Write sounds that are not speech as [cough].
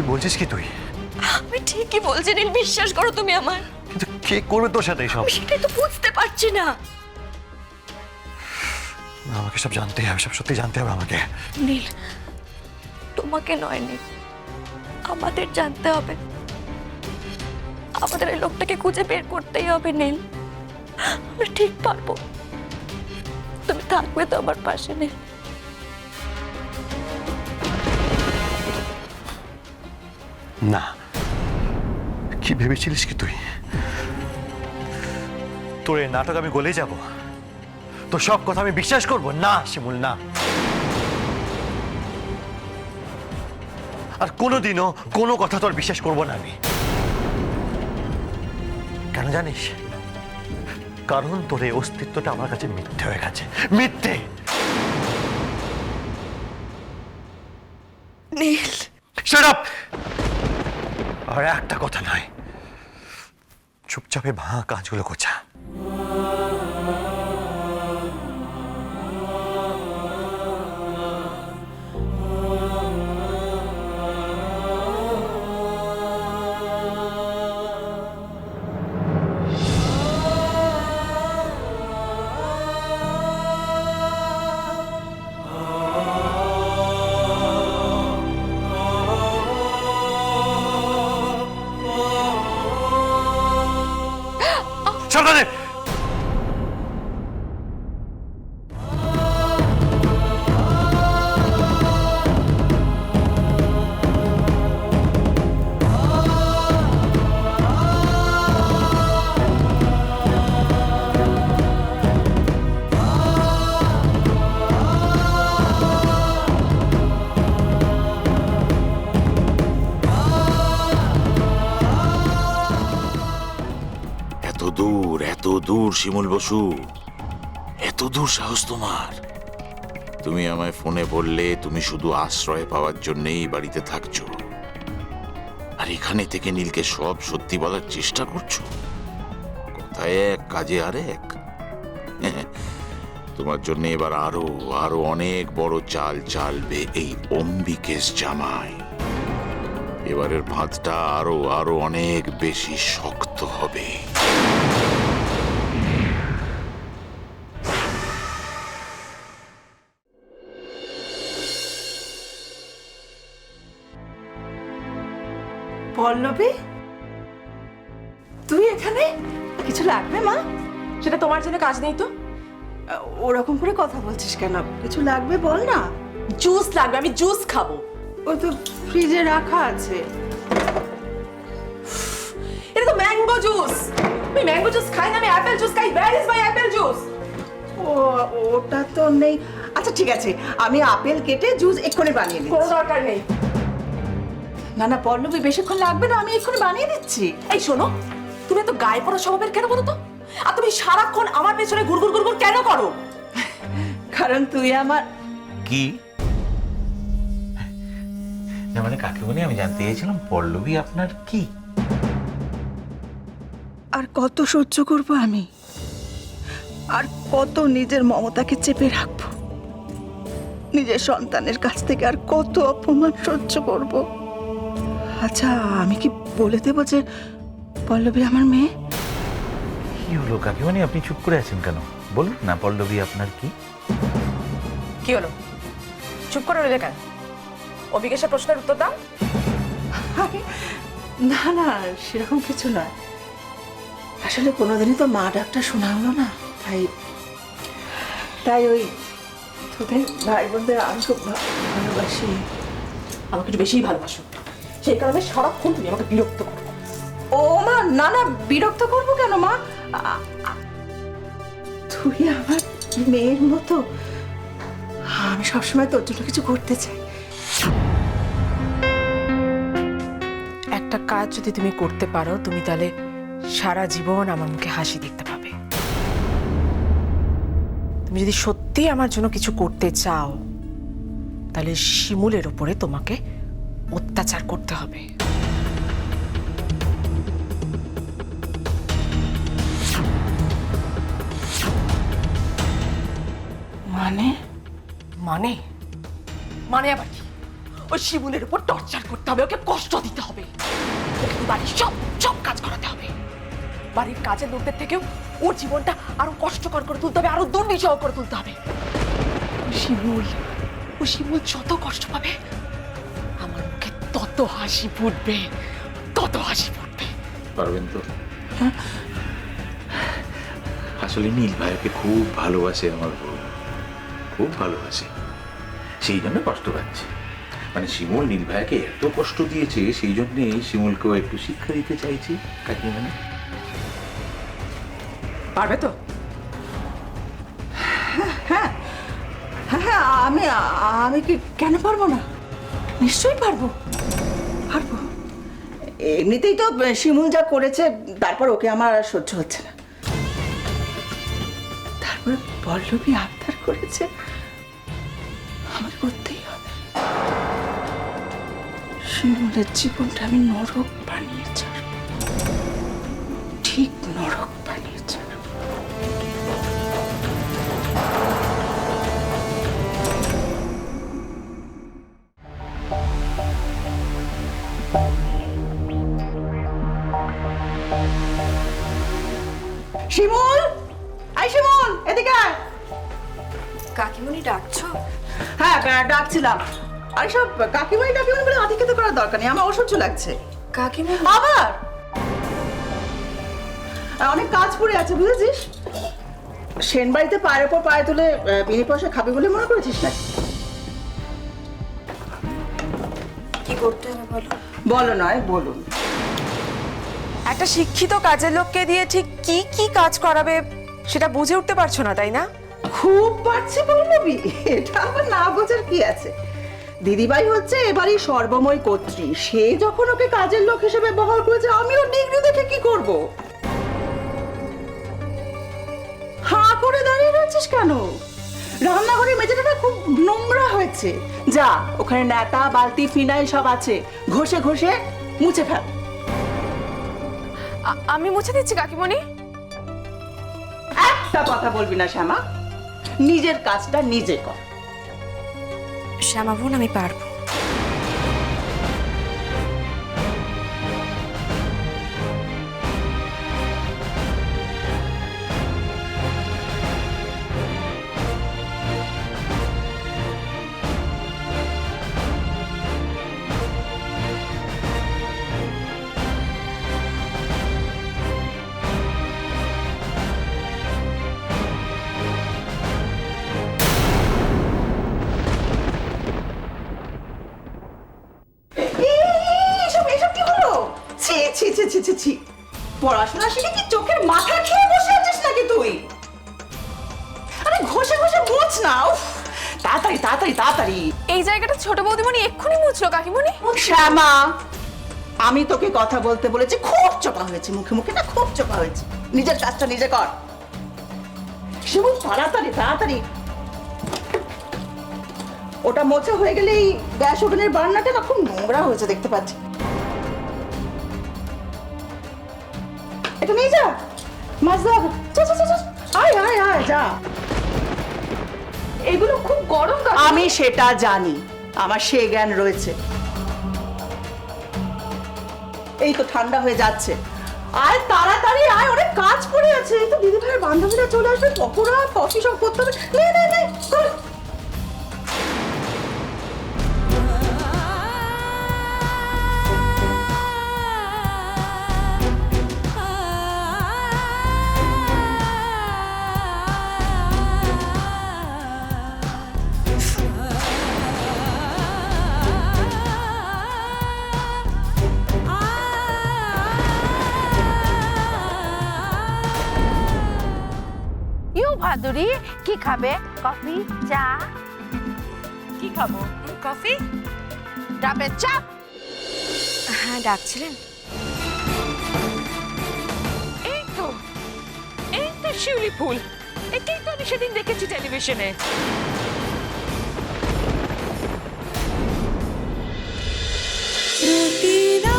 কি বলছিস কি তুই? আমি ঠিকই বলছি নীল বিশ্বাস করো তুমি আমার কিন্তু কে করবে তোর সাথে এইসব? আমি সেটাই তো বুঝতে পারছি না। আমাকে সব জানতে হবে সব সত্যি জানতে হবে আমাকে। নীল তোমাকে নয় নীল আমাদের জানতে হবে। আমাদের এই লোকটাকে খুঁজে বের করতেই হবে নীল। আমরা ঠিক পারব। তুমি থাকবে তো আমার পাশে নীল। না। কি ভেবেছিলিস কি তুই? তোর এই নাটক আমি গলে যাব। তোর সব কথা আমি বিশ্বাস করব। না শিমুল না। আর কোনোদিনও কোনো কথা তোর বিশ্বাস করব না আমি। কেন জানিস? কারণ তোর এই অস্তিত্বটা আমার কাছে মিথ্যে হয়ে গেছে। মিথ্যে! নীল! Up! আর একটা কথা নয়। চুপচাপে ভাঙা কাজগুলো গোছা। সাবধানে এত শিমুল বসু, এত দূর সাহস তোমার। তুমি আমায় ফোনে বললে তুমি শুধু আশ্রয় পাওয়ার জন্যই বাড়িতে থাকছো। আর এখানে থেকে নীলকে সব সত্যি বলার চেষ্টা করছ? কথায় এক, কাজে আর এক। [laughs] তোমার জন্য এবার আরও আরও অনেক বড় চাল চালবে এই অম্বিকেশ জামাই। এবারের ভাতটা আরও আরও অনেক বেশি শক্ত হবে। পল্লবী? তুই এখানে? কিছু লাগবে মা? সেটা তোমার জন্য কাজ নেই তো? ওরকম করে কথা বলছিস কেন? কিছু লাগবে বল না। জুস লাগবে আমি জুস খাব। ও তো ফ্রিজে রাখা আছে। এটা তো ম্যাঙ্গো জুস। আমি ম্যাঙ্গো জুস খাই না আমি অ্যাপেল জুস খাই। Where is my apple juice ও ওটা তো নেই। আচ্ছা ঠিক আছে। আমি আপেল কেটে জুস এক্ষুনি বানিয়ে কোনো দরকার নেই। না না পল্লবী বেশিক্ষণ লাগবে না আমি এক্ষুনি বানিয়ে দিচ্ছি। এই শোনো তুমি এত গায়ে পড়া স্বভাবের কেন বলো তো? আর তুমি সারাক্ষণ আমার পেছনে গুড়গুড় গুড়গুড় কেন করো? কারণ তুই আমার কি? না মানে কাকিমণি আমি জানতে চেয়েছিলাম পল্লবী আপনার কি? আর কত সহ্য করব আমি? আর কত নিজের মমতাকে চেপে রাখব? নিজের সন্তানের কাছ থেকে আর কত অপমান সহ্য করব? আচ্ছা আমি কি বলে দেবো যে পল্লবী আমার মেয়ে? কি হলো কাকিমণি? আপনি চুপ করে আছেন কেন? বলুন না পল্লবী আপনার কি? কি হলো? চুপ করে রইলে কেন? অবিকেশের প্রশ্নের উত্তর দাও। আরে, না না সেরকম কিছু নয়। আসলে কোনোদিনই তো মা ডাকটা শোনা হলো না তাই তাই ওই তোদের ভাই বোনদের আমি খুব ভা- ভালোবাসি। আমাকে একটু বেশিই ভালোবাসো। সেই কারণে সারাক্ষণ তুমি আমাকে বিরক্ত করো। ও মা, না না, বিরক্ত করব কেন মা? তুই আমার মেয়ের মতো। আমি সবসময় তোর জন্য কিছু করতে চাই। একটা কাজ যদি তুমি করতে পারো, তুমি তাহলে সারা জীবন আমার মুখে হাসি দেখতে পাবে। তুমি যদি সত্যি আমার জন্য কিছু করতে চাও, তাহলে শিমুলের উপরে তোমাকে অত্যাচার করতে হবে। মানে? মানে? মানে আবার কি? ওই শিমুলের উপর টর্চার করতে হবে ওকে কষ্ট দিতে হবে। ওকে বাড়ির সব সব কাজ করাতে হবে। বাড়ির কাজের লোকদের থেকেও ওর জীবনটা আরও কষ্টকর করে তুলতে হবে আরও দুর্বিষহ করে তুলতে হবে। শিমুল ও শিমুল যত কষ্ট পাবে হাসি ফুটবে তত হাসি ফুটবে। পারবেন তো? আসলে নীল ভাইকে খুব ভালোবাসে আমার বউ। খুব ভালোবাসে। সেই জন্য কষ্ট পাচ্ছে। মানে শিমুল নীল ভাইকে এত কষ্ট দিয়েছে সেই জন্যে শিমুলকেও একটু শিক্ষা দিতে চাইছি কাকিমানে পারবে তো? হ্যাঁ হ্যাঁ আমি আমি কি কেন পারব না? নিশ্চয়ই পারব। পারব? এমনিতেই তো শিমুল যা করেছে, তারপর ওকে আমার আর সহ্য হচ্ছে না। তারপর পল্লবী আবদার করেছে, আমার করতেই হবে। শিমুলের জীবনটা আমি নরক বানিয়ে ঠিক নরক বানিয়ে শিমুল? আই শিমুল এদিকে আয়। কাকিমণি ডাকছো? হ্যাঁ ডা- ডাকছিলাম। আরে সব কাকিমাই কাকিমাই বলে আধিক্যতা করার দরকার নেই আমার অসহ্য লাগছে। কাকিমণি? আবার? আর অনেক কাজ পড়ে আছে বুঝেছিস? সেন বাড়িতে পায়ের ওপর পায়ে তুলে আহ, বিনি পয়সা খাবে বলে মনে করেছিস না কি করতে হবে বলো? বলো নয় বলুন। একটা শিক্ষিত কাজের লোককে দিয়ে ঠিক কি কি কাজ করাবে সেটা বুঝে উঠতে পারছ না, তাই না? খুব পারছি পল্লবী, এটা আবার না বোঝার কি আছে? দিদিভাই হচ্ছে এবারই সর্বময় কর্ত্রী, সে যখন ওকে কাজের লোক হিসেবে বহাল করেছে আমি ওর ডিগ্রি দেখে কি করব? হাঁ করে দাঁড়িয়ে রয়েছিস কেন? রান্নাঘরের মেঝেটা খুব নোংরা হয়েছে। যা, ওখানে ন্যাতা, বালতি, ফিনাইল সব আছে। ঘষে ঘষে মুছে ফেল। আমি মুছে দিচ্ছি কাকিমণি। একটা কথা বলবি না শ্যামা। নিজের কাজটা নিজে কর। শ্যামা বোন আমি পারব। ছি ছি ছি ছি ছি ছি। পড়াশোনা শিখে কি চোখের মাথা খেয়ে বসে আছিস নাকি তুই? আরে ঘষে ঘষে মোছ না উফ, তাড়াতাড়ি তাড়াতাড়ি তাড়াতাড়ি। এই জায়গাটা ছোট বৌদিমণি এক্ষুনি মুছলো কাকিমণি। শ্যামা আমি তোকে কথা বলতে বলেছি খুব চোপা হয়েছে মুখে মুখে না খুব চোপা হয়েছে। নিজের কাজটা নিজে কর। শিবু তাড়াতাড়ি তাড়াতাড়ি। ওটা মোছা হয়ে গেলে এই গ্যাস ওভেনের বার্নাটা না খুব নোংরা হয়েছে দেখতে পাচ্ছি। এটা নিয়ে যা। মাছ দাও চল চল চল, আয় আয় আয় যা। এগুলো খুব গরম আমি সেটা জানি। আমার সে জ্ঞান রয়েছে। এই তো ঠান্ডা হয়ে যাচ্ছে। আয় তাড়াতাড়ি আয় অনেক কাজ পড়ে আছে। এই তো দিদি ভাইয়ের বান্ধবীরা চলে আসবে। পকোড়া কফি সব করতে হবে। নে নে নে ভাদুরি কি খাবে? কফি চা? কি খাব? কফি? ডাবের চা? হ্যাঁ ডাকছিলেন। এই তো এই তো শিউলি ফুল। এটাই তো আমি সেদিন দেখেছি টেলিভিশনে। প্রতিদিন